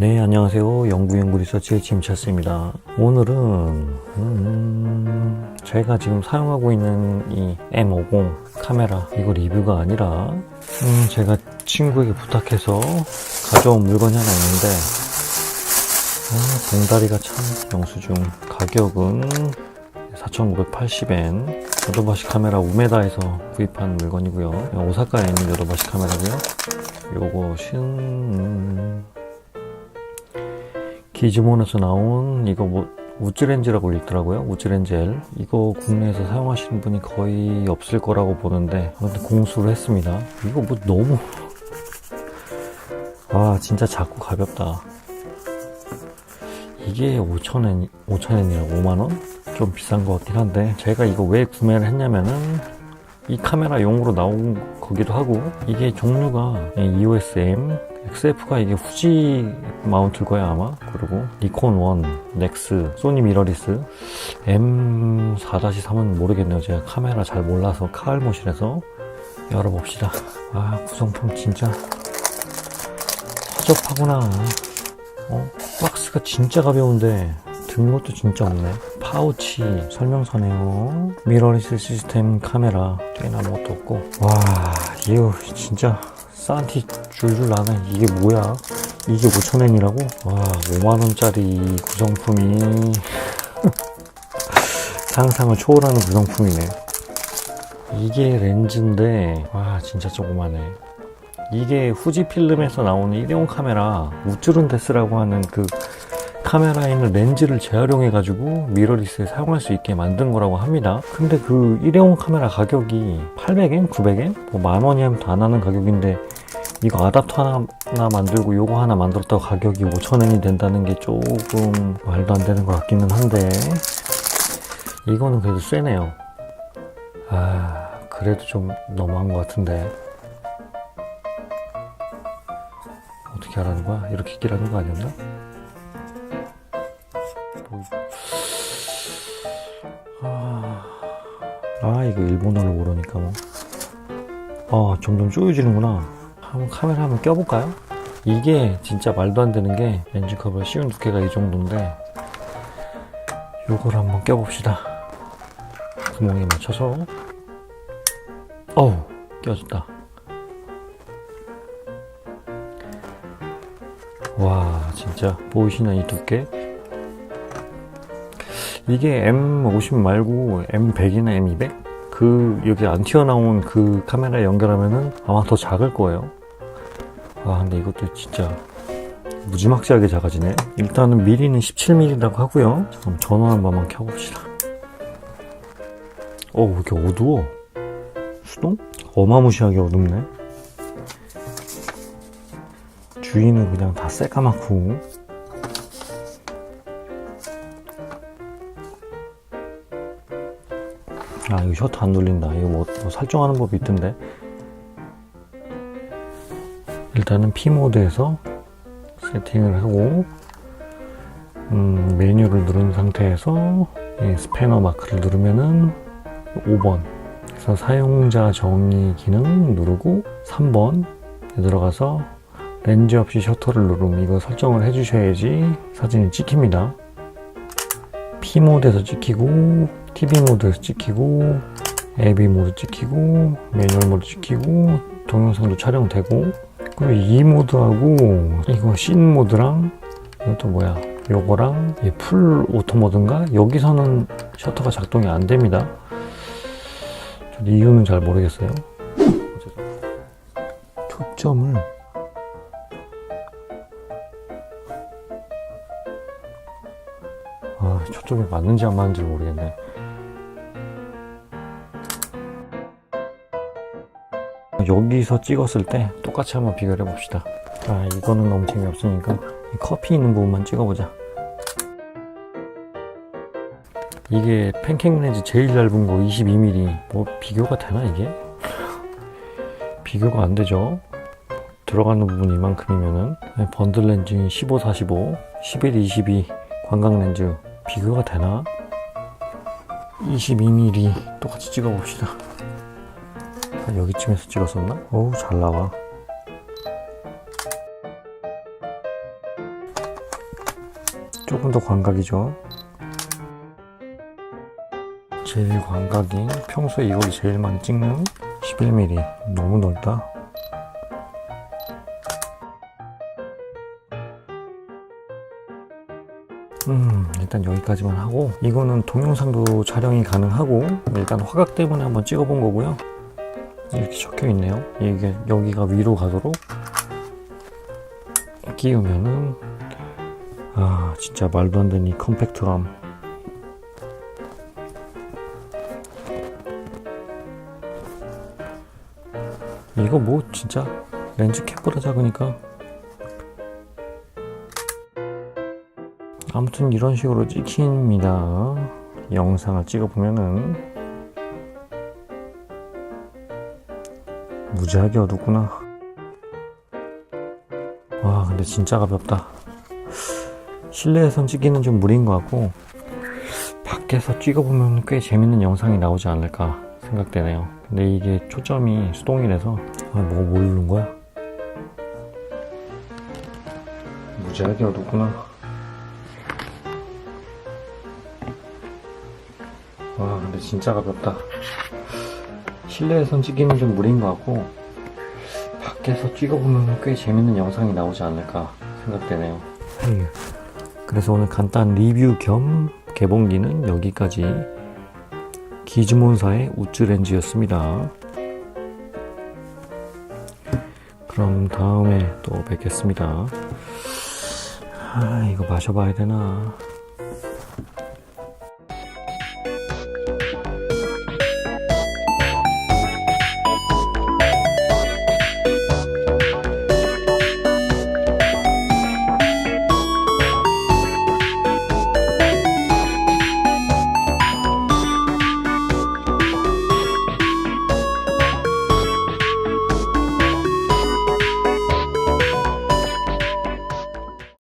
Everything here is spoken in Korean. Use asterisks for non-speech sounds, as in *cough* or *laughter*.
네, 안녕하세요. 연구연구 리서치의 짐차스입니다. 오늘은, 음, 제가 지금 사용하고 있는 이 M50 카메라, 이거 리뷰가 아니라, 음, 제가 친구에게 부탁해서 가져온 물건이 하나 있는데, 아, 봉다리가 참 영수증. 가격은 4,980엔. 요도바시 카메라 우메다에서 구입한 물건이고요. 오사카에 있는 요도바시 카메라고요. 요것은 음, 기즈몬에서 나온 이거 뭐 우즈렌즈라고 읽더라고요. 우즈렌즈 L. 이거 국내에서 사용하시는 분이 거의 없을 거라고 보는데 아무튼 공수를 했습니다. 이거 뭐 너무 *laughs* 아 진짜 작고 가볍다. 이게 5,000엔, 5,000엔이라고 5만원? 좀 비싼 것 같긴 한데, 제가 이거 왜 구매를 했냐면은, 이 카메라 용으로 나온 거기도 하고, 이게 종류가 EOS M, XF가 이게 후지 마운트일 거야 아마. 그리고 니콘 1, 넥스, 소니 미러리스, M4-3은 모르겠네요. 제가 카메라 잘 몰라서 카알모실에서 열어봅시다. 아, 구성품 진짜 허접하구나. 어? 박스가 진짜 가벼운데 등록도 진짜 없네 파우치 설명서네요 미러리스 시스템 카메라 꽤나 아무것도 없고 와 이거 진짜 산티 줄줄 나네 이게 뭐야? 이게 5천엔이라고? 와 5만원짜리 구성품이. *laughs* 상상을 초월하는 구성품이네. 이게 렌즈인데 와 진짜 조그마네. 이게 후지필름에서 나오는 일회용 카메라 우쭈룬데스라고 하는 그 카메라에 있는 렌즈를 재활용해 가지고 미러리스에 사용할 수 있게 만든 거라고 합니다 근데 그 일회용 카메라 가격이 800엔? 900엔? 뭐 만원이 하면 더안 하는 가격인데 이거 아답터 하나, 하나 만들고 요거 하나 만들었다고 가격이 5천엔이 된다는 게 조금 말도 안 되는 것 같기는 한데 이거는 그래도 쎄네요 아 그래도 좀 너무한 것 같은데 어떻게 하라는 거야? 이렇게 끼라는 거 아니었나? 이거 일본어를 모르니까 뭐. 아 점점 쪼여지는구나. 한번 카메라 한번 껴볼까요? 이게 진짜 말도 안 되는 게 렌즈 커버 쉬운 두께가 이 정도인데 요걸 한번 껴봅시다. 구멍에 맞춰서 어우 껴졌다. 와 진짜 보이시나 이 두께 이게 M50 말고 M100이나 M200 그 여기 안 튀어나온 그 카메라에 연결하면은 아마 더 작을 거예요. 아 근데 이것도 진짜 무지막지하게 작아지네. 일단은 미리는 17mm라고 하고요. 그럼 전원 한 번만 켜봅시다. 어왜 이렇게 어두워? 수동? 어마무시하게 어둡네. 주위는 그냥 다 새까맣고 아 이거 셔터 안 눌린다. 이거 뭐, 뭐 설정하는 법이 있던데. 일단은 P 모드에서 세팅을 하고 음, 메뉴를 누른 상태에서 이 스패너 마크를 누르면은 5번. 그래서 사용자 정의 기능 누르고 3번 들어가서 렌즈 없이 셔터를 누르면 이거 설정을 해주셔야지 사진이 찍힙니다. P 모드에서 찍히고, TV 모드에서 찍히고, AV 모드 찍히고, 매뉴얼 모드 찍히고, 동영상도 촬영되고, 그리고 E 모드하고, 이거 씬 모드랑, 이것도 뭐야, 요거랑, 이풀 오토 모드인가? 여기서는 셔터가 작동이 안 됩니다. 이유는 잘 모르겠어요. 초점을 아, 초점이 맞는지 안 맞는지 모르겠네. 여기서 찍었을 때 똑같이 한번 비교를 해봅시다. 아, 이거는 너무 재미없으니까 이 커피 있는 부분만 찍어보자. 이게 팬케이크 렌즈 제일 얇은 거 22mm. 뭐 비교가 되나 이게? 비교가 안 되죠. 들어가는 부분이 이만큼이면은 번들 렌즈는 15, 45, 11, 22 관광 렌즈 비교가 되나? 22mm 똑같이 찍어 봅시다. 한 여기쯤에서 찍었었나? 어우 잘 나와. 조금 더 광각이죠. 제일 광각인 평소에 이걸 제일 많이 찍는 11mm 너무 넓다. 음 일단 여기까지만 하고 이거는 동영상도 촬영이 가능하고 일단 화각 때문에 한번 찍어본 거고요. 이렇게 적혀 있네요. 이게 여기가 위로 가도록 끼우면은 아 진짜 말도 안 되는 이 컴팩트감 이거 뭐 진짜 렌즈 캡보다 작으니까 아무튼 이런 식으로 찍힙니다. 영상을 찍어보면은 무지하게 어둡구나. 와 근데 진짜 가볍다. 실내에선 찍기는 좀 무리인 것 같고 밖에서 찍어보면 꽤 재밌는 영상이 나오지 않을까 생각되네요. 근데 이게 초점이 수동이라서 아 뭐가 모르는 거야? 무지하게 어둡구나 와 근데 진짜 가볍다 실내에선 찍기는 좀 무리인 것 같고 밖에서 찍어보면 꽤 재밌는 영상이 나오지 않을까 생각되네요 에휴. 그래서 오늘 간단 리뷰 겸 개봉기는 여기까지 기즈몬사의 우쭈 렌즈였습니다. 그럼 다음에 또 뵙겠습니다. 아, 이거 마셔봐야 되나?